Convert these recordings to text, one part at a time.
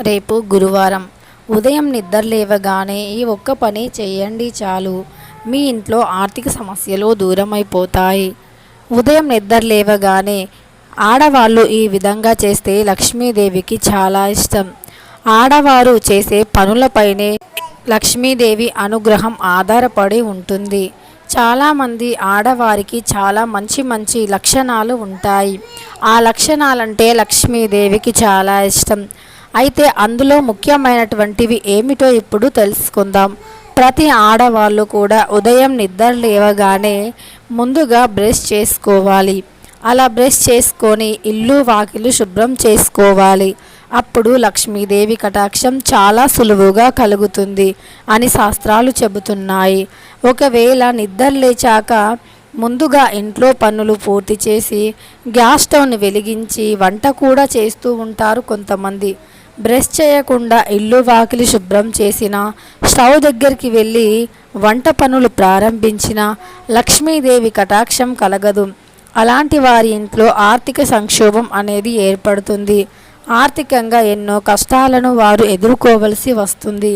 రేపు గురువారం. ఉదయం నిద్ర లేవగానే ఈ ఒక్క పని చేయండి చాలు. మీ ఇంట్లో ఆర్థిక సమస్యలు దూరమైపోతాయి. ఉదయం నిద్ర లేవగానే ఆడవాళ్ళు ఈ విధంగా చేస్తే లక్ష్మీదేవికి చాలా ఇష్టం. ఆడవారు చేసే పనులపైనే లక్ష్మీదేవి అనుగ్రహం ఆధారపడి ఉంటుంది. చాలామంది ఆడవారికి చాలా మంచి మంచి లక్షణాలు ఉంటాయి. ఆ లక్షణాలంటే లక్ష్మీదేవికి చాలా ఇష్టం. అయితే అందులో ముఖ్యమైనటువంటివి ఏమిటో ఇప్పుడు తెలుసుకుందాం. ప్రతి ఆడవాళ్ళు కూడా ఉదయం నిద్ర లేవగానే ముందుగా బ్రష్ చేసుకోవాలి. అలా బ్రష్ చేసుకొని ఇల్లు వాకిలు శుభ్రం చేసుకోవాలి. అప్పుడు లక్ష్మీదేవి కటాక్షం చాలా సులువుగా కలుగుతుంది అని శాస్త్రాలు చెబుతున్నాయి. ఒకవేళ నిద్ర లేచాక ముందుగా ఇంట్లో పనులు పూర్తి చేసి గ్యాస్ స్టవ్ని వెలిగించి వంట కూడా చేస్తూ ఉంటారు కొంతమంది. బ్రష్ చేయకుండా ఇల్లు వాకిలి శుభ్రం చేసిన స్టవ్ దగ్గరికి వెళ్ళి వంట పనులు ప్రారంభించిన లక్ష్మీదేవి కటాక్షం కలగదు. అలాంటి వారి ఇంట్లో ఆర్థిక సంక్షోభం అనేది ఏర్పడుతుంది. ఆర్థికంగా ఎన్నో కష్టాలను వారు ఎదుర్కోవలసి వస్తుంది.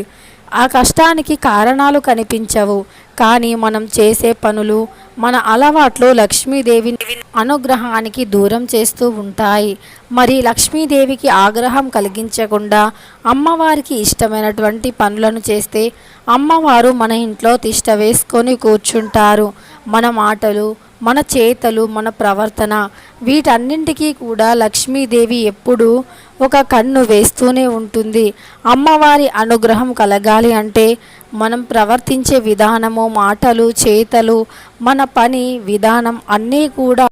ఆ కష్టానికి కారణాలు కనిపించవు. కానీ మనం చేసే పనులు మన అలవాట్లు లక్ష్మీదేవి అనుగ్రహానికి దూరం చేస్తూ ఉంటాయి. మరి లక్ష్మీదేవికి ఆగ్రహం కలిగించకుండా అమ్మవారికి ఇష్టమైనటువంటి పనులను చేస్తే అమ్మవారు మన ఇంట్లో తిష్ట వేసుకొని కూర్చుంటారు. మన మాటలు మన చేతలు మన ప్రవర్తన వీటన్నింటికీ కూడా లక్ష్మీదేవి ఎప్పుడూ ఒక కన్ను వేస్తూనే ఉంటుంది. అమ్మవారి అనుగ్రహం కలగాలి అంటే మనం ప్రవర్తించే విధానము మాటలు చేతలు మన పని విధానం అన్నీ కూడా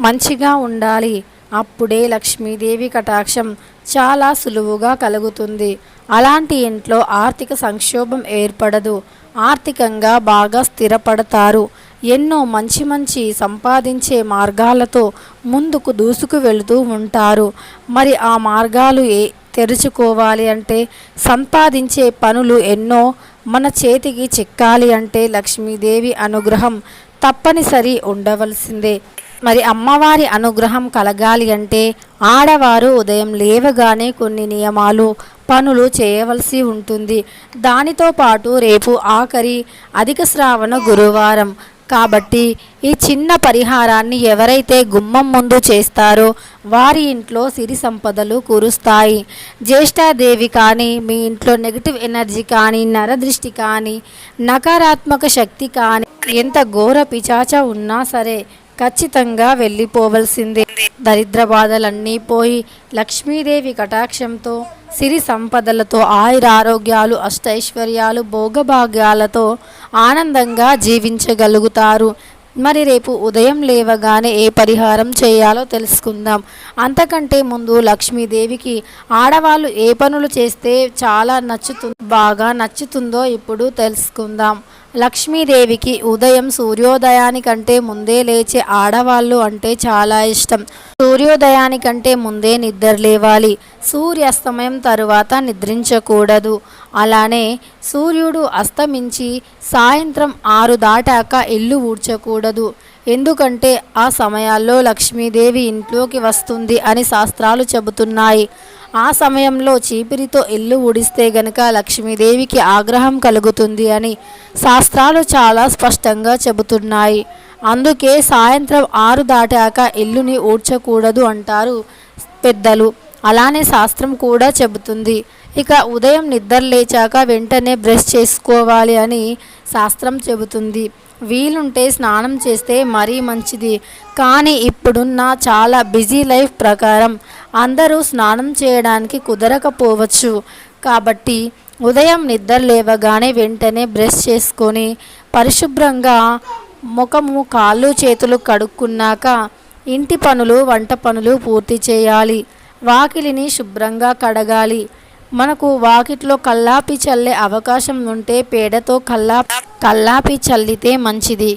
మంచిగా ఉండాలి. అప్పుడే లక్ష్మీదేవి కటాక్షం చాలా సులువుగా కలుగుతుంది. అలాంటి ఇంట్లో ఆర్థిక సంక్షోభం ఏర్పడదు. ఆర్థికంగా బాగా స్థిరపడతారు. ఎన్నో మంచి మంచి సంపాదించే మార్గాలతో ముందుకు దూసుకు వెళుతూ ఉంటారు. మరి ఆ మార్గాలు ఏ తెరుచుకోవాలి అంటే సంపాదించే పనులు ఎన్నో మన చేతికి చిక్కాలి అంటే లక్ష్మీదేవి అనుగ్రహం తప్పనిసరి ఉండవలసిందే. మరి అమ్మవారి అనుగ్రహం కలగాలి అంటే ఆడవారు ఉదయం లేవగానే కొన్ని నియమాలు పనులు చేయవలసి ఉంటుంది. దానితో పాటు రేపు ఆఖరి అధిక శ్రావణ గురువారం. కాబట్టి ఈ చిన్న పరిహారాన్ని ఎవరైతే గుమ్మం ముందు చేస్తారో వారి ఇంట్లో సిరి సంపదలు కురుస్తాయి. జ్యేష్ఠాదేవి కానీ మీ ఇంట్లో నెగిటివ్ ఎనర్జీ కానీ నరదృష్టి కానీ నకారాత్మక శక్తి కానీ ఎంత ఘోర పిచాచ ఉన్నా సరే ఖచ్చితంగా వెళ్ళిపోవలసిందే. దరిద్ర బాధలన్నీ పోయి లక్ష్మీదేవి కటాక్షంతో సిరి సంపదలతో ఆయురారోగ్యాలు అష్టైశ్వర్యాలు భోగభాగ్యాలతో ఆనందంగా జీవించగలుగుతారు. మరి రేపు ఉదయం లేవగానే ఏ పరిహారం చేయాలో తెలుసుకుందాం. అంతకంటే ముందు లక్ష్మీదేవికి ఆడవాళ్ళు ఏ పనులు చేస్తే చాలా నచ్చుతుంది బాగా నచ్చుతుందో ఇప్పుడు తెలుసుకుందాం. లక్ష్మీదేవికి ఉదయం సూర్యోదయానికంటే ముందే లేచే ఆడవాళ్ళు అంటే చాలా ఇష్టం. సూర్యోదయానికంటే ముందే నిద్ర లేవాలి. సూర్యాస్తమయం తరువాత నిద్రించకూడదు. అలానే సూర్యుడు అస్తమించి సాయంత్రం ఆరు దాటాక ఇల్లు ఊడ్చకూడదు. ఎందుకంటే ఆ సమయాల్లో లక్ష్మీదేవి ఇంట్లోకి వస్తుంది అని శాస్త్రాలు చెబుతున్నాయి. ఆ సమయంలో చీపిరితో ఇల్లు ఊడిస్తే గనక లక్ష్మీదేవికి ఆగ్రహం కలుగుతుంది అని శాస్త్రాలు చాలా స్పష్టంగా చెబుతున్నాయి. అందుకే సాయంత్రం ఆరు దాటాక ఇల్లుని ఊడ్చకూడదు అంటారు పెద్దలు. అలానే శాస్త్రం కూడా చెబుతుంది. ఇక ఉదయం నిద్ర లేచాక వెంటనే బ్రష్ చేసుకోవాలి అని శాస్త్రం చెబుతుంది. వీలుంటే స్నానం చేస్తే మరీ మంచిది. కానీ ఇప్పుడున్న చాలా బిజీ లైఫ్ ప్రకారం అందరూ స్నానం చేయడానికి కుదరకపోవచ్చు. కాబట్టి ఉదయం నిద్ర లేవగానే వెంటనే బ్రష్ చేసుకొని పరిశుభ్రంగా ముఖము కాళ్ళు చేతులు కడుక్కున్నాక ఇంటి పనులు వంట పనులు పూర్తి చేయాలి. వాకిలిని శుభ్రంగా కడగాలి. మనకు వాకిట్లో కల్లాపి చల్లే అవకాశం ఉంటే పేడతో కల్లా కల్లాపి చల్లితే మంచిది.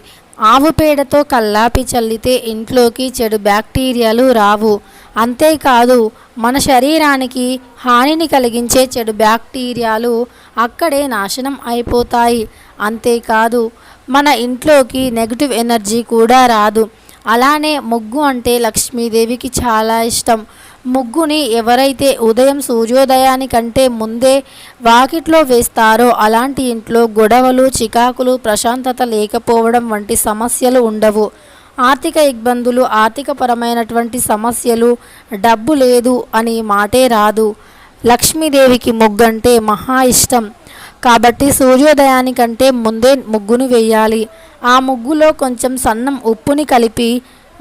ఆవు పేడతో కల్లాపి చల్లితే ఇంట్లోకి చెడు బ్యాక్టీరియాలు రావు. అంతేకాదు మన శరీరానికి హానిని కలిగించే చెడు బ్యాక్టీరియాలు అక్కడే నాశనం అయిపోతాయి. అంతేకాదు మన ఇంట్లోకి నెగిటివ్ ఎనర్జీ కూడా రాదు. అలానే ముగ్గు అంటే లక్ష్మీదేవికి చాలా ఇష్టం. ముగ్గుని ఎవరైతే ఉదయం సూర్యోదయానికంటే ముందే వాకిట్లో వేస్తారో అలాంటి ఇంట్లో గొడవలు చికాకులు ప్రశాంతత లేకపోవడం వంటి సమస్యలు ఉండవు. ఆర్థిక ఇబ్బందులు ఆర్థికపరమైనటువంటి సమస్యలు డబ్బు లేదు అని మాటే రాదు. లక్ష్మీదేవికి ముగ్గంటే మహా ఇష్టం. కాబట్టి సూర్యోదయానికంటే ముందే ముగ్గును వేయాలి. ఆ ముగ్గులో కొంచెం సన్నం ఉప్పుని కలిపి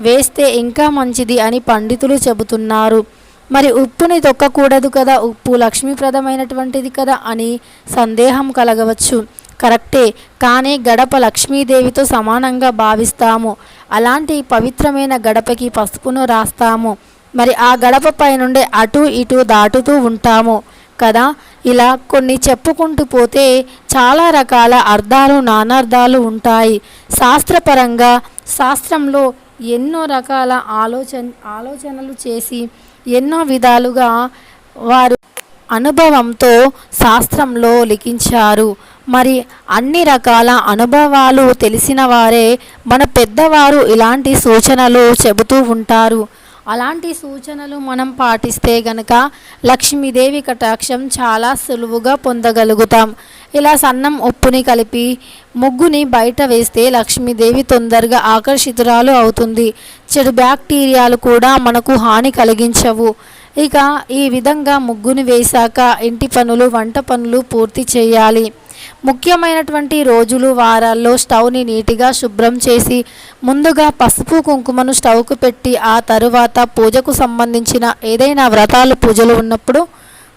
వేస్తే ఇంకా మంచిది అని పండితులు చెబుతున్నారు. మరి ఉప్పుని తొక్కకూడదు కదా? ఉప్పు లక్ష్మీప్రదమైనటువంటిది కదా అని సందేహం కలగవచ్చు. కరెక్టే. కానీ గడప లక్ష్మీదేవితో సమానంగా భావిస్తాము. అలాంటి పవిత్రమైన గడపకి పసుపును రాస్తాము. మరి ఆ గడపపై నుండి అటు ఇటు దాటుతూ ఉంటాము కదా? ఇలా కొన్ని చెప్పుకుంటూ పోతే చాలా రకాల అర్థాలు నానార్థాలు ఉంటాయి. శాస్త్రపరంగా శాస్త్రంలో ఎన్నో రకాల ఆలోచన ఆలోచనలు చేసి ఎన్నో విధాలుగా వారు అనుభవంతో శాస్త్రంలో లిఖించారు. మరి అన్ని రకాల అనుభవాలు తెలిసిన వారే మన పెద్దవారు ఇలాంటి సూచనలు చెబుతూ ఉంటారు. అలాంటి సూచనలు మనం పాటిస్తే గనక లక్ష్మీదేవి కటాక్షం చాలా సులువుగా పొందగలుగుతాం. ఇలా సన్నం ఉప్పుని కలిపి ముగ్గుని బయట వేస్తే లక్ష్మీదేవి తొందరగా ఆకర్షితురాలు అవుతుంది. చెడు బ్యాక్టీరియాలు కూడా మనకు హాని కలిగించవు. ఇక ఈ విధంగా ముగ్గుని వేశాక ఇంటి పనులు వంట పనులు పూర్తి చేయాలి. ముఖ్యమైనటువంటి రోజులు వారాల్లో స్టవ్ని నీటిగా శుభ్రం చేసి ముందుగా పసుపు కుంకుమను స్టవ్కు పెట్టి ఆ తరువాత పూజకు సంబంధించిన ఏదైనా వ్రతాలు పూజలు ఉన్నప్పుడు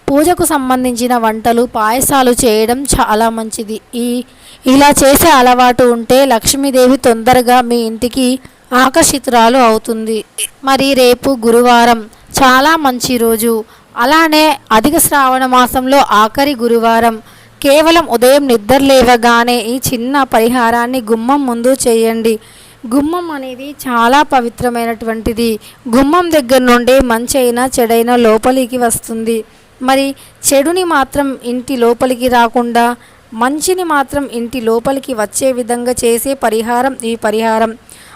పూజకు సంబంధించిన వంటలు పాయసాలు చేయడం చాలా మంచిది. ఈ ఇలా చేసే అలవాటు ఉంటే లక్ష్మీదేవి తొందరగా మీ ఇంటికి ఆకర్షితురాలు అవుతుంది. మరి రేపు గురువారం చాలా మంచి రోజు. అలానే అధిక శ్రావణ మాసంలో ఆఖరి గురువారం కేవలం ఉదయం నిద్ర లేవగానే ఈ చిన్న పరిహారాన్ని గుమ్మం ముందు చేయండి. గుమ్మం అనేది చాలా పవిత్రమైనటువంటిది. గుమ్మం దగ్గర నుండి మంచి అయినా చెడైనా లోపలికి వస్తుంది. మరి చెడుని మాత్రం ఇంటి లోపలికి రాకుండా మంచిని మాత్రం ఇంటి లోపలికి వచ్చే విధంగా చేసే పరిహారం ఈ పరిహారం.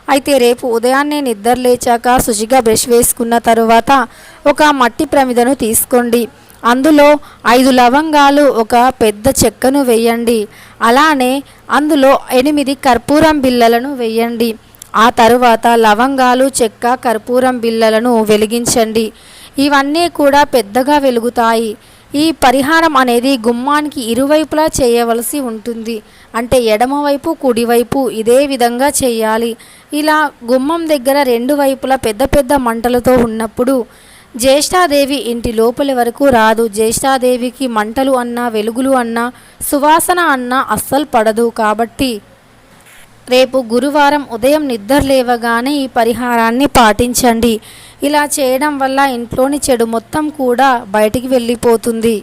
అయితే రేపు ఉదయాన్నే నిద్ర లేచాక శుచిగా బ్రష్ వేసుకున్న తరువాత ఒక మట్టి ప్రమిదను తీసుకోండి. అందులో ఐదు లవంగాలు ఒక పెద్ద చెక్కను వేయండి. అలానే అందులో ఎనిమిది కర్పూరం బిళ్ళలను వేయండి. ఆ తరువాత లవంగాలు చెక్క కర్పూరం బిళ్ళలను వెలిగించండి. ఇవన్నీ కూడా పెద్దగా వెలుగుతాయి. ఈ పరిహారం అనేది గుమ్మానికి ఇరువైపులా చేయవలసి ఉంటుంది. అంటే ఎడమవైపు కుడివైపు ఇదే విధంగా చేయాలి. ఇలా గుమ్మం దగ్గర రెండు వైపులా పెద్ద పెద్ద మంటలతో ఉన్నప్పుడు జ్యేష్ఠాదేవి ఇంటి లోపలి వరకు రాదు. జ్యేష్ఠాదేవికి మంటలు అన్నా వెలుగులు అన్నా సువాసన అన్నా అస్సలు పడదు. కాబట్టి రేపు గురువారం ఉదయం నిద్ర లేవగానే ఈ పరిహారాన్ని పాటించండి. ఇలా చేయడం వల్ల ఇంట్లోని చెడు మొత్తం కూడా బయటికి వెళ్ళిపోతుంది.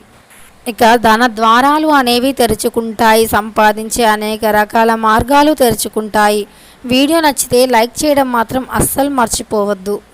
ఇక ధన ద్వారాలు అనేవి తెరుచుకుంటాయి. సంపాదించే అనేక రకాల మార్గాలు తెరుచుకుంటాయి. వీడియో నచ్చితే లైక్ చేయడం మాత్రం అస్సలు మర్చిపోవద్దు.